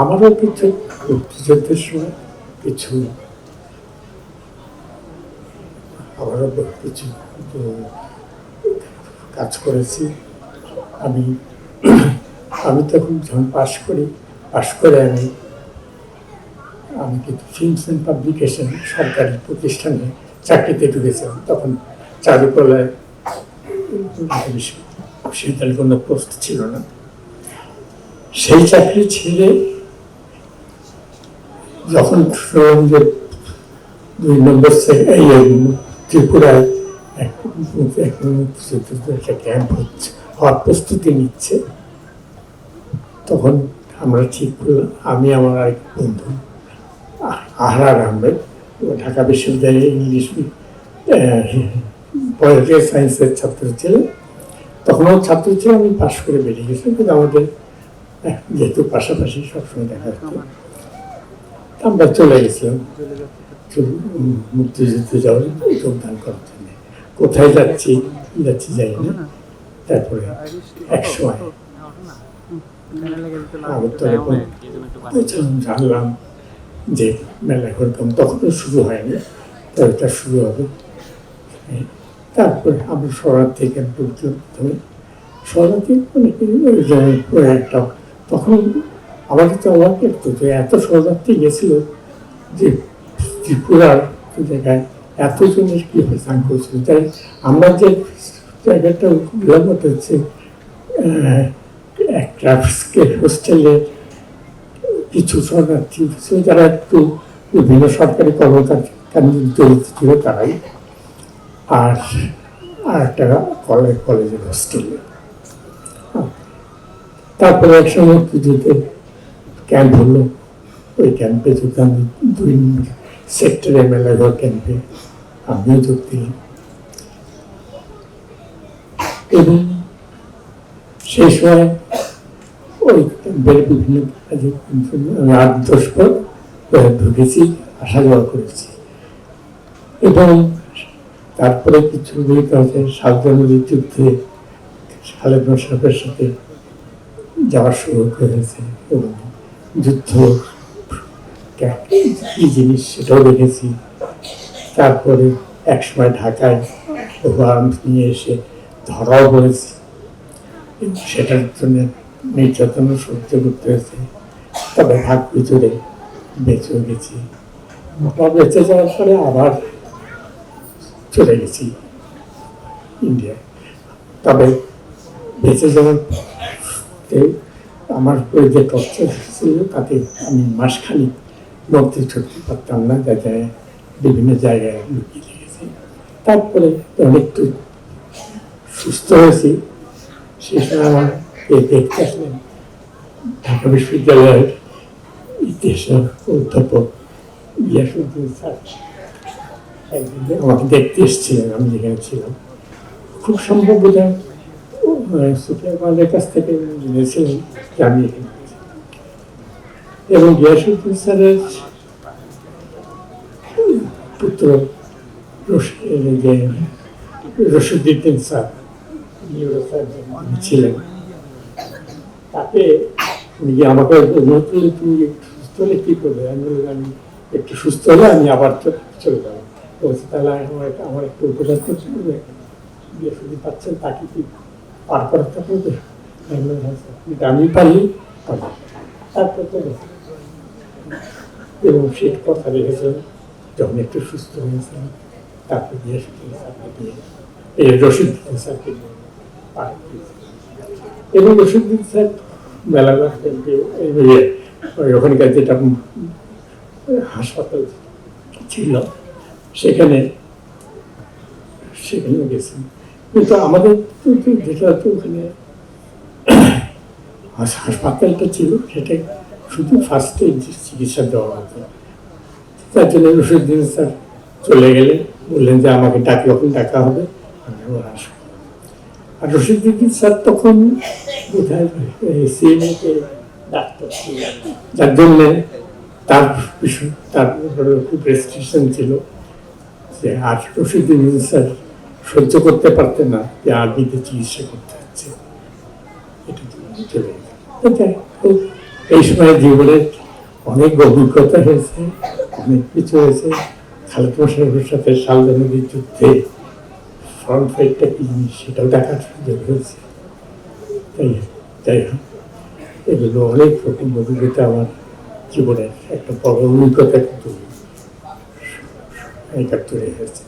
আমারও কিছু মুক্তিযুদ্ধের সময় কিছু আমারও কিছু কাজ করেছি। আমি আমি তখন যখন পাশ করি, পাশ করে আমি আমি কিন্তু ফিল্মস অ্যান্ড পাবলিকেশন সরকারি প্রতিষ্ঠানে চাকরিতে ঢুকেছিলাম। তখন চারুকলায় বিশ্ববিদ্যালয়ে কোনো পোস্ট ছিল না। সেই চাকরি ছেড়ে যখন শুনলাম যে দুই নম্বর এই ত্রিপুরায় এক এক একটা ক্যাম্প হচ্ছে, হওয়ার প্রস্তুতি নিচ্ছে, তখন আমরা ঠিক করলাম, আমি আমার এক বন্ধু আহ- আহরার আহমেদ ঢাকা বিশ্ববিদ্যালয়ে ইংলিশ পলিটিক্যাল সায়েন্সের ছাত্র ছিলেন। তখনও ছাত্র ছিল আমি পাশ করে বেরিয়ে গেছিলাম কিন্তু আমাদের যেহেতু পাশাপাশি সবসময় দেখা হতো তা আমরা চলে গেছিলাম। মুক্তিযুদ্ধে যাওয়ার যোগদান করার জন্য কোথায় যাচ্ছি যাচ্ছি যাই না। তারপরে এক সময় জানলাম যে মেলা করতাম তখনও শুরু হয়নি তো এটা শুরু হবে। তারপরে আমরা শহর থেকে প্রথমে শহরাতে অনেকে একটা, তখন আমাদের তো অবাক লাগতো যে এত শরণার্থী গেছিল যে ত্রিপুরার জায়গায় এতজনের কি অবস্থান করছিল? তাই আমরা যে জায়গাটা বিলম্বটা হচ্ছে একটা হোস্টেলের কিছু শরণার্থী যারা একটু বিভিন্ন সরকারি কর্মকাণ্ডে জড়িত ছিল তারাই। আর আর একটা কলেজ কলেজের হোস্টেলে। তারপরে একসময় পুজোতে ক্যাম্প হলো। ওই ক্যাম্পে যোগদান দুই সেক্টরে মেলাঘর ক্যাম্পে আমিও যোগ দিলাম। এবং সেই সময় ওই ক্যাম্পের বিভিন্ন কাজে আমি আট দশ পর ঢুকেছি, আসা যাওয়া করেছি। এবং তারপরে কিছু বইতে আছে সাবধানের যুদ্ধে মোশারফের সাথে যাওয়ার সুযোগ হয়েছে এবং যুদ্ধ। কা- জিনিস, সেটাও দেখেছি। তারপরে একসময় ঢাকায় বহু আর্মস নিয়ে এসে ধরাও পড়েছি। সেটার জন্য নির্যাতনও সহ্য করতে হয়েছে। তবে ভাগ ভিতরে বেঁচেও গেছি। মোটা বেঁচে যাওয়ার পরে আবার চলে গেছি ইন্ডিয়ায়। তবে বেঁচে যাওয়ার আমার যে টর্চার ছিল, তাতে আমি মাসখানি নড়তে ছুটতে পারতাম না যা যায় বিভিন্ন জায়গায় লুকিয়ে রেখেছি তারপরে যখন একটু সুস্থ হয়েছি। সে সময় আমার দেখতে আসলেন ঢাকা বিশ্ববিদ্যালয়ের ইতিহাসের অধ্যাপক ইয়াসুদ্দিন স্যার। একদিন আমাকে দেখতে এসেছিলেন, আমি যেখানে ছিলাম। খুব সম্ভব বোধ মালের কাছ থেকে জেনেছিলেন যে আমি এখানে এবং গিয়াসুদ্দিন স্যারের পুত্র যে স্যার ছিলেন, তাকে আমাকে তুমি একটু সুস্থ হলে কী করবে? আমি একটু সুস্থ হলে আমি আবার চলে যাব। বলছে, তাহলে আমার আমার একটু উপকার হবে। শুধু পাচ্ছেন তাকে কি পার হ্যাঁ স্যার, কিন্তু আমি পারব। তারপর তো এবং সে কথা রেখেছেন যখন একটু সুস্থ হয়েছেন তারপর দিয়ে স্যারকে দিয়ে এই রশিদুদ্দিন স্যারকে পার। এবং রশিদুদ্দিন স্যার ওই ওখানকার যেটা হাসপাতাল ছিল সেখানে সেখানে গেছেন কিন্তু আমাদের যেটা তো ওখানে হাসপাতালটা ছিল, সেটা শুধু ফার্স্ট ফার্স্টে চিকিৎসা দেওয়া হতো। তার জন্য রশিদুদ্দিন স্যার চলে গেলেন বললেন যে আমাকে ডাকি, যখন ডাকা হবে, আমি আসব। আর রশিদুদ্দিন স্যার তখন ডাক্তার যার জন্য তার তার খুব রেস্ট্রিকশন ছিল যে আর রশিদুদ্দিন স্যার সহ্য করতে পারতেন না, যে আরবিতে চিকিৎসা করতে হচ্ছে। এটা এই সময় জীবনের অনেক অভিজ্ঞতা হয়েছে, অনেক কিছু হয়েছে। খালেদ মোশারফের সাথে সালদা নদীর যুদ্ধে ফ্রন্ট ফাইটটা কি জিনিস সেটাও দেখার সুযোগ হয়েছে। তাই যাই হোক, এগুলো অনেক রকম অভিজ্ঞতা আমার জীবনের একটা বড় অভিজ্ঞতা কিন্তু একাত্তরে হয়েছে।